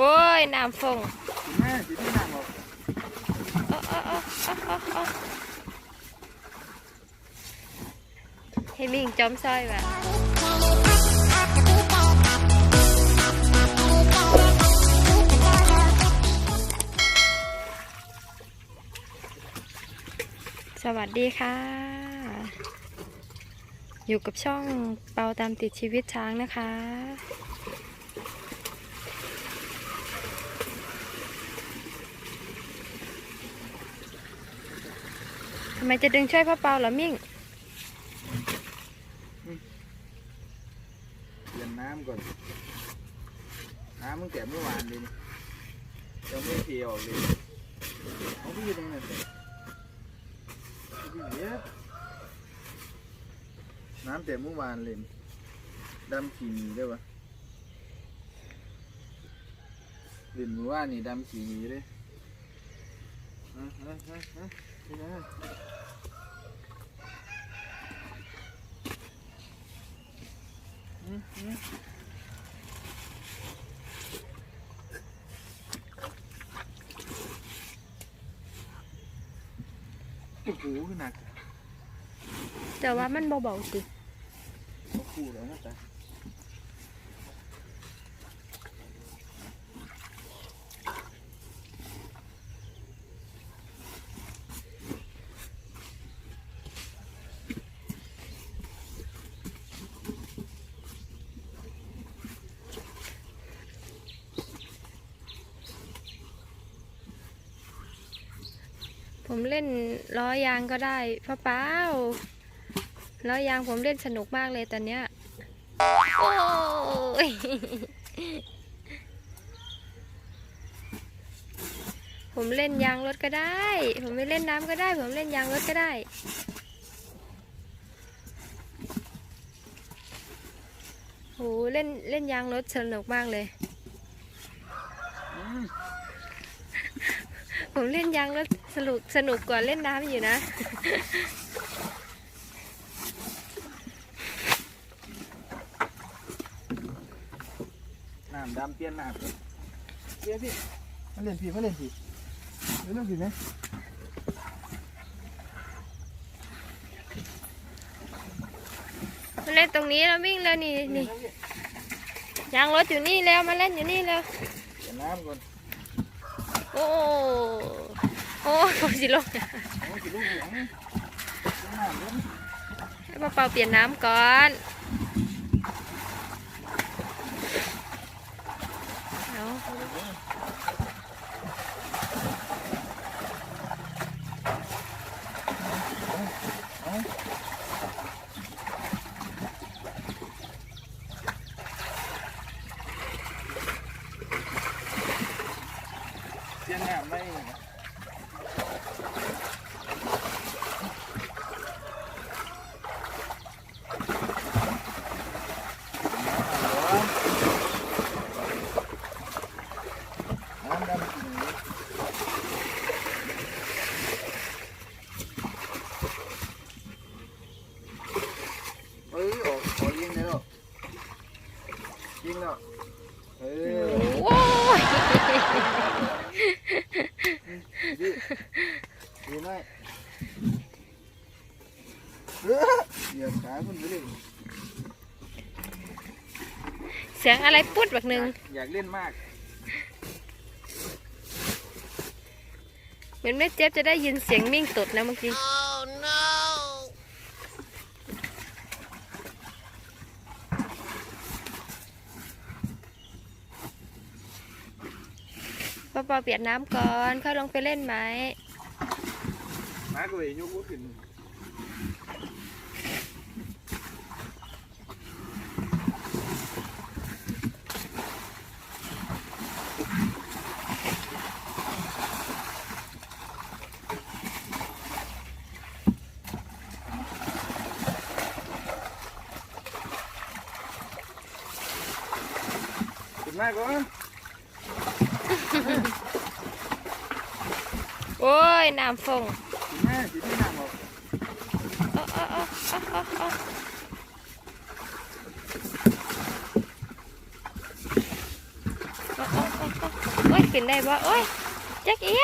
โอ้ยน้ำฟงแม่สิที่นั่งบอกอ๊ะอ๊ะอ๊ะอ๊ะอ๊ะอ๊ะให้มิ่งจอมซอยว่ะสวัสดีค่ะ อยู่กับช่องเปาตามติดชีวิตช้างนะคะ ไมจะดึงช่วยพ่อเปาเหรอมิ่งเปลี่ยนน้ำก่อน น้ำมึงแก่เมื่อวานเลยนี่ยังไม่เทออกเลยเอาพี่ตรงนั้นเลยพี่เยอะน้ำแต่เมื่อวานเลยดำขีมีได้ปะเล่นเมื่อวานนี่ดำขีมีเลยฮะฮะฮะ ฮะนี่นะอืมอืมโอ้โหขนาดแต่ว่ามันเบาๆสิเขาคู่แล้วนะจ๊ะ ผมเล่นล้อยางก็ได้พ่อเป้าล้อยางผมเล่นสนุกมากเลยตอนเนี้ยโอ้ยผมเล่นยางรถก็ได้ ผมไม่เล่นน้ำก็ได้ ผมเล่นยางรถก็ได้โหเล่นเล่นยางรถสนุกมากเลย ผมเล่นยางรถสนุกสนุกกว่าเล่นน้ำอยู่นะ น้ำดำเปลี่ยนน้ำก่อนเปลี่ยนพี่มาเล่นพี่มาเล่นพี่เล่นพี่ไหมมาเล่นตรงนี้แล้ววิ่งแล้วนี่นี่ยางรถอยู่นี่แล้วมาเล่นอยู่นี่แล้วเปลี่ยนน้ำก่อนโโอ้โอ้ผมสิลงให้ป้าเปาเปลี่ยนน้ำก่อนเอา คนไปเลยเสียงอะไรปุ๊ดแบบหนึ่งอยากเล่นมากเหมือนแม่เจี๊ยบจะได้ยินเสียงมิ่งตดนะเมื่อกี้ป้าเปาเปลี่ยนน้ำก่อนเข้าลงไปเล่นไหมมาก็ไปยกก็ขึ้น มาก่อน โอ้ยน้ำฟงมาสิที่น้ำออกเอาเอาเอาเอาเอา ôi kính đây bà ôi chắc ý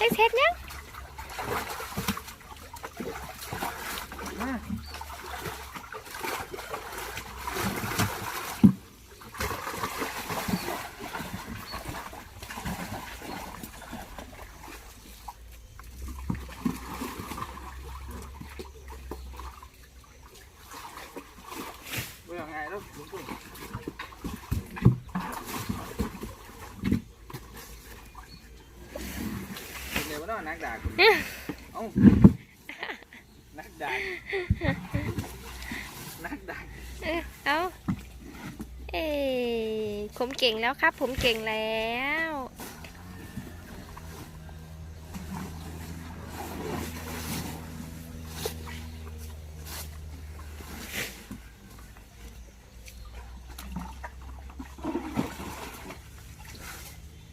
chắc hết nhá ไงวะเนาะนักดาบเอ้านักดานักดาเอ้า เอ้ยผมเก่งแล้วครับ ผมเก่งแล้ว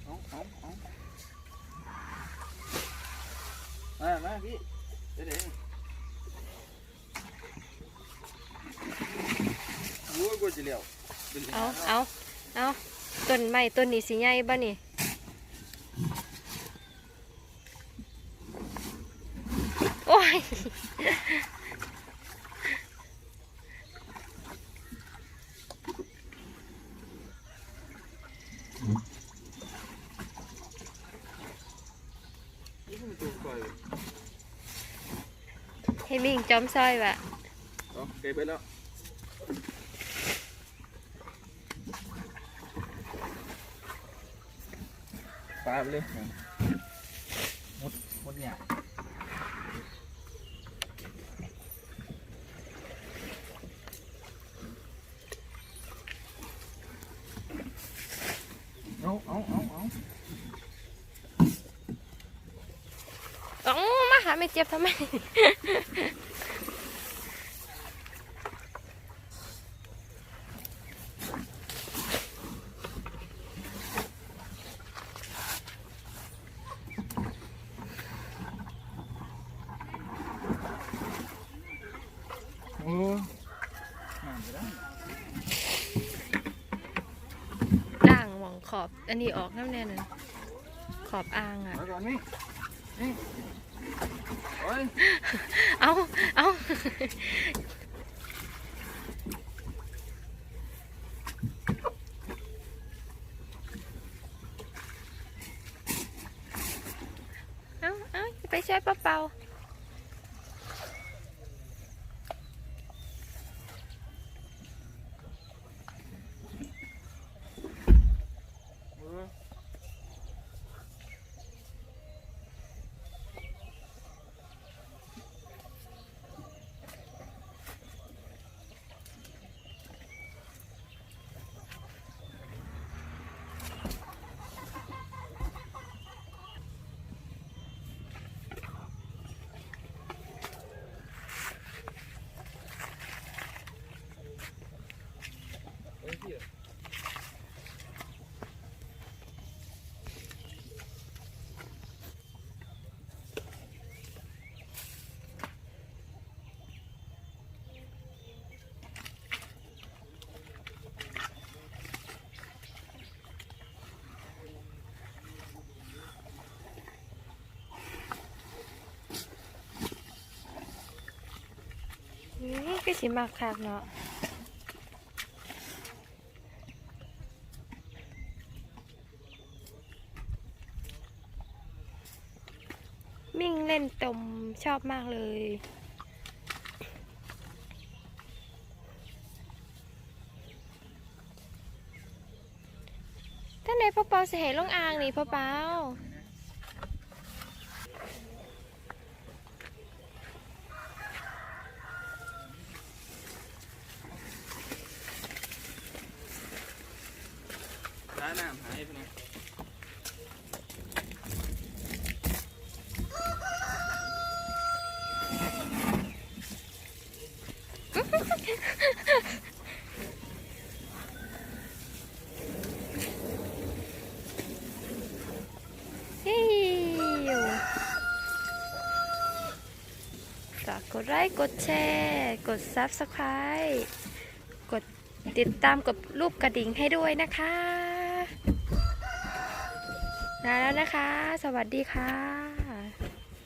เอาเอาเอา นี่เดี๋ยวเดี๋ยวโอ้ยกูจะเลี้ยวเป็นเอาเอาเอาต้นไม้ต้นนี้สิใหญ่บ่นี่โอ้ย นี่มันตัวคอย ให้มิ่งจอมซอยว่ะเอาเก็บไปแล้วปลาไปเลยหมดหมดเนี่ยเอาเอาเอาเอา อ๋อมา หาไม่เจ็บทำไม โอ้น้ำไปได้ด่างหมองขอบ อันนี้ออกน้ำแน่นอนขอบอ่างอะ มาก่อนนี่นี่โอ้ย เอาเอาเอาเอาไปช่วยป้าเปา ก็สิมากคักเนาะมิ่งเล่นตมชอบมากเลย ท่านไหนพ่อเปาสิให้ลงอ่างนี่พ่อเปาาน้ำหายไปนเฮ้ยฝากกดไลค์กดแชร์กด Subscribe กดติดตามกดรูปกระดิ่งให้ด้วยนะคะ ลาแล้วนะคะ สวัสดีค่ะ